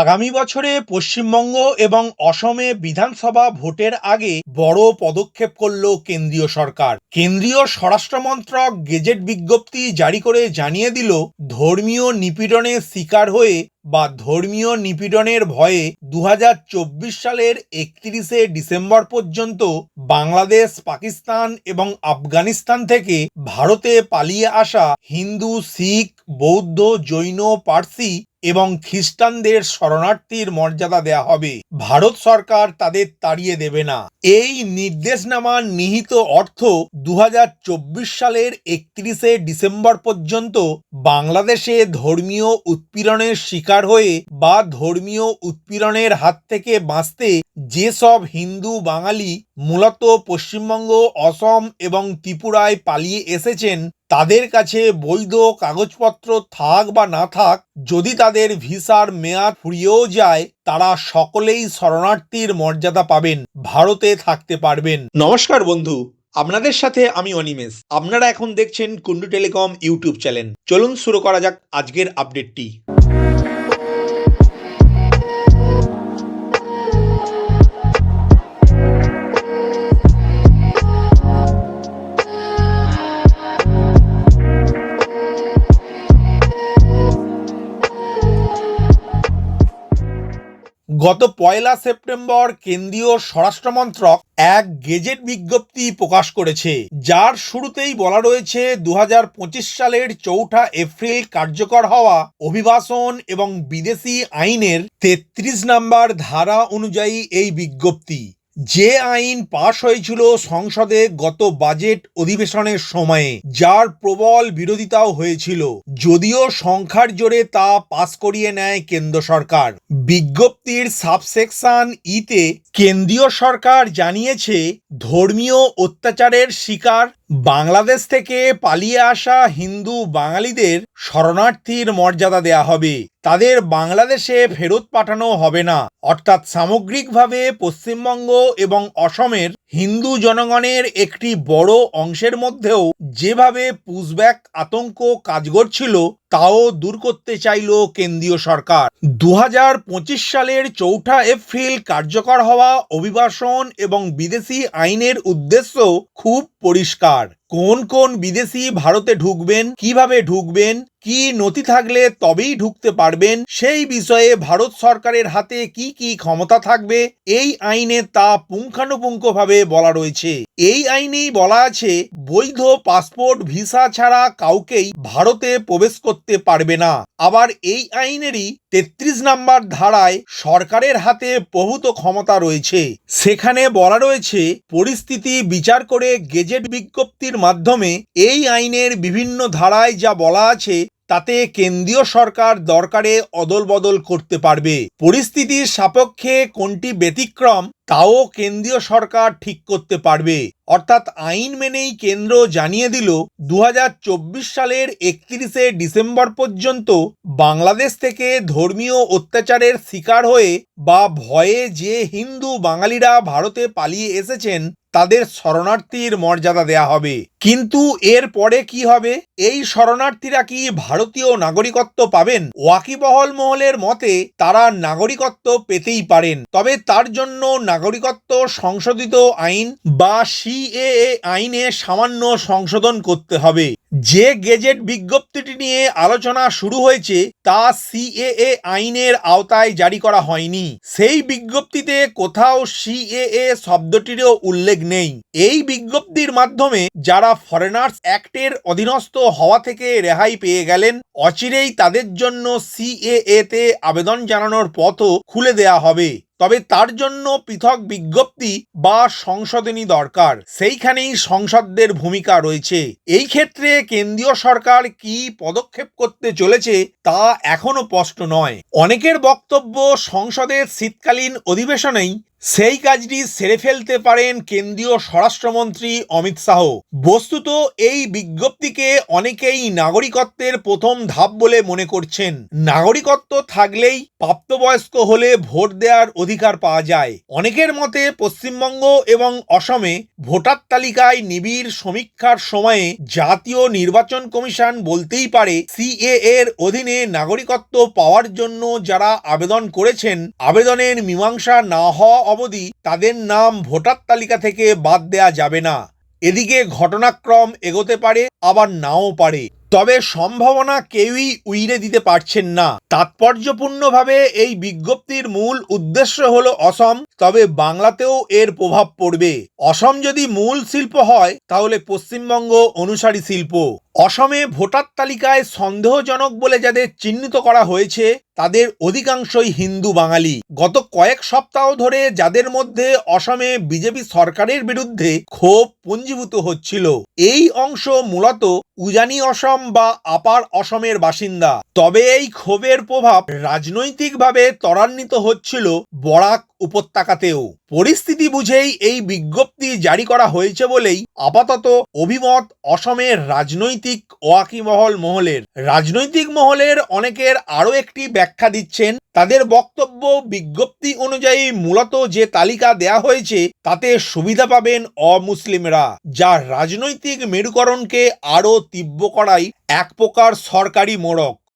আগামী বছরে পশ্চিমবঙ্গ এবং অসমে বিধানসভা ভোটের আগে বড় পদক্ষেপ করল কেন্দ্রীয় সরকার। কেন্দ্রীয় স্বরাষ্ট্রমন্ত্রক গেজেট বিজ্ঞপ্তি জারি করে জানিয়ে দিল, ধর্মীয় নিপীড়নের শিকার হয়ে বা ধর্মীয় নিপীড়নের ভয়ে দু হাজার চব্বিশ সালের একত্রিশে ডিসেম্বর পর্যন্ত বাংলাদেশ, পাকিস্তান এবং আফগানিস্তান থেকে ভারতে পালিয়ে আসা হিন্দু, শিখ বৌদ্ধ, জৈন, পার্সি এবং খ্রিস্টানদের শরণার্থীর মর্যাদা দেয়া হবে। ভারত সরকার তাদের তাড়িয়ে দেবে না। এই নির্দেশনামার নিহিত অর্থ দু হাজার চব্বিশ সালের একত্রিশে ডিসেম্বর পর্যন্ত বাংলাদেশে ধর্মীয় উৎপীড়নের শিকার হয়ে বা ধর্মীয় উৎপীড়নের হাত থেকে বাঁচতে যেসব হিন্দু, বাঙালি, মূলত পশ্চিমবঙ্গ, অসম এবং ত্রিপুরায় পালিয়ে এসেছেন তাদের কাছে বৈধ কাগজপত্র থাক বা না থাক, যদি তাদের ভিসার মেয়াদ ফুরিয়েও যায়, তারা সকলেই শরণার্থীর মর্যাদা পাবেন, ভারতে থাকতে পারবেন। নমস্কার বন্ধু, আপনাদের সাথে আমি অনিমেষ। আপনারা এখন দেখছেন কুন্ডু টেলিকম ইউটিউব চ্যানেল। চলুন শুরু করা যাক আজকের আপডেটটি। গত পয়লা সেপ্টেম্বর কেন্দ্রীয় স্বরাষ্ট্রমন্ত্রক এক গেজেট বিজ্ঞপ্তি প্রকাশ করেছে। যার শুরুতেই বলা রয়েছে দু হাজার পঁচিশ সালের চৌঠা এপ্রিল কার্যকর হওয়া অভিবাসন এবং বিদেশি আইনের তেত্রিশ নাম্বার ধারা অনুযায়ী এই বিজ্ঞপ্তি। যে আইন পাশ হয়েছিল সংসদে গত বাজেট অধিবেশনের সময়ে, যার প্রবল বিরোধিতাও হয়েছিল। যদিও সংখ্যার জোরে তা পাশ করিয়ে নেয় কেন্দ্র সরকার। বিজ্ঞপ্তির সাবসেকশন ইতে কেন্দ্রীয় সরকার জানিয়েছে, ধর্মীয় অত্যাচারের শিকার বাংলাদেশ থেকে পালিয়ে আসা হিন্দু বাঙালিদের শরণার্থীর মর্যাদা দেয়া হবে। তাদের বাংলাদেশে ফেরত পাঠানো হবে না। অর্থাৎ সামগ্রিকভাবে পশ্চিমবঙ্গ এবং অসমের হিন্দু জনগণের একটি বড় অংশের মধ্যেও যেভাবে পুশব্যাক আতঙ্ক কাজ করছিল, তাও দূর করতে চাইল কেন্দ্রীয় সরকার। দু হাজার পঁচিশ সালের চৌঠা এপ্রিল কার্যকর হওয়া অভিবাসন এবং বিদেশি আইনের উদ্দেশ্য খুব পরিষ্কার। কোন কোন বিদেশি ভারতে ঢুকবেন, কীভাবে ঢুকবেন, কি নথি থাকলে তবেই ঢুকতে পারবেন, সেই বিষয়ে ভারত সরকারের হাতে কি কি ক্ষমতা থাকবে, এই আইনে তা পুঙ্খানুপুঙ্খভাবে বলা রয়েছে। এই আইনেই বলা আছে, বৈধ পাসপোর্ট, ভিসা ছাড়া কাউকেই ভারতে প্রবেশ করতে পারবে না। আবার এই আইনেরই তেত্রিশ নাম্বার ধারায় সরকারের হাতে বহুত ক্ষমতা রয়েছে। সেখানে বলা রয়েছে, পরিস্থিতি বিচার করে গেজেট বিজ্ঞপ্তির মাধ্যমে এই আইনের বিভিন্ন ধারায় যা বলা আছে তাতে কেন্দ্রীয় সরকার দরকারে অদল বদল করতে পারবে। পরিস্থিতির সাপেক্ষে কোনটি ব্যতিক্রম, তাও কেন্দ্রীয় সরকার ঠিক করতে পারবে। অর্থাৎ আইন মেনেই কেন্দ্র জানিয়ে দিল দু হাজার চব্বিশ সালের একত্রিশে ডিসেম্বর পর্যন্ত বাংলাদেশ থেকে ধর্মীয় অত্যাচারের শিকার হয়ে বা ভয়ে যে হিন্দু বাঙালিরা ভারতে পালিয়ে এসেছেন, তাদের শরণার্থীর মর্যাদা দেয়া হবে। কিন্তু এর পরে কি হবে? এই শরণার্থীরা কি ভারতীয় নাগরিকত্ব পাবেন? ওয়াকিবহল মহলের মতে, তারা নাগরিকত্ব পেতেই পারেন। তবে তার জন্য নাগরিকত্ব সংশোধিত আইন বা সিএএ আইনে সামান্য সংশোধন করতে হবে। যে গেজেট বিজ্ঞপ্তিটি নিয়ে আলোচনা শুরু হয়েছে, তা সিএএ আইনের আওতায় জারি করা হয়নি। সেই বিজ্ঞপ্তিতে কোথাও সিএএ শব্দটিরও উল্লেখ নেই। এই বিজ্ঞপ্তির মাধ্যমে যারা ফরেনার্স অ্যাক্টের অধীনস্থ হওয়া থেকে রেহাই পেয়ে গেলেন। অচিরেই তাদের জন্য সিএএতে আবেদন জানানোর পথও খুলে দেয়া হবে। তবে তার জন্য পৃথক বিজ্ঞপ্তি বা সংশোধনী দরকার। সেইখানেই সংসদদের ভূমিকা রয়েছে। এই ক্ষেত্রে কেন্দ্রীয় সরকার কি পদক্ষেপ করতে চলেছে তা এখনও স্পষ্ট নয়। অনেকের বক্তব্য সংসদের শীতকালীন অধিবেশনেই সেই কাজটি সেরে ফেলতে পারেন কেন্দ্রীয় স্বরাষ্ট্রমন্ত্রী অমিত শাহ। বস্তুত এই বিজ্ঞপ্তিকে অনেকেই নাগরিকত্বের প্রথম ধাপ বলে মনে করছেন। নাগরিকত্ব থাকলেই প্রাপ্তবয়স্ক হলে ভোট দেওয়ার অধিকার পাওয়া যায়। অনেকের মতে পশ্চিমবঙ্গ এবং অসমে ভোটার তালিকায় নিবিড় সমীক্ষার সময়ে জাতীয় নির্বাচন কমিশন বলতেই পারে সিএ এর অধীনে নাগরিকত্ব পাওয়ার জন্য যারা আবেদন করেছেন, আবেদনের মীমাংসা না হওয়া অবধি তাদের নাম ভোটার তালিকা থেকে বাদ দেয়া যাবে না। এদিকে ঘটনাক্রম এগোতে পারে, আবার নাও পারে। তবে সম্ভাবনা কেউই উইড়ে দিতে পারছেন না। তাৎপর্যপূর্ণভাবে এই বিজ্ঞপ্তির মূল উদ্দেশ্য হল অসম, তবে বাংলাতেও এর প্রভাব পড়বে। অসম যদি মূল শিল্প হয়, তাহলে পশ্চিমবঙ্গ অনুসারী শিল্প। অসমে ভোটার তালিকায় সন্দেহজনক বলে যাদের চিহ্নিত করা হয়েছে তাদের অধিকাংশই হিন্দু বাঙালি। গত কয়েক সপ্তাহ ধরে যাদের মধ্যে অসমে বিজেপি সরকারের বিরুদ্ধে ক্ষোভ পুঞ্জীভূত হচ্ছিল, এই অংশ মূলত উজানি অসম বা আপার অসমের বাসিন্দা। তবে এই ক্ষোভের প্রভাব রাজনৈতিকভাবে ত্বরান্বিত হচ্ছিল বরাক উপত্যকাতেও। পরিস্থিতি বুঝেই এই বিজ্ঞপ্তি জারি করা হয়েছে বলেই আপাতত অভিমত অসমের রাজনৈতিক ওয়াকিমহল মহলের। রাজনৈতিক মহলের অনেকের আরও একটি ব্যাখ্যা দিচ্ছেন। তাদের বক্তব্য বিজ্ঞপ্তি অনুযায়ী মূলত যে তালিকা দেয়া হয়েছে, তাতে সুবিধা পাবেন অমুসলিমরা, যা রাজনৈতিক মেরুকরণকে আরও তীব্র করাই এক প্রকার সরকারি মোড়ক।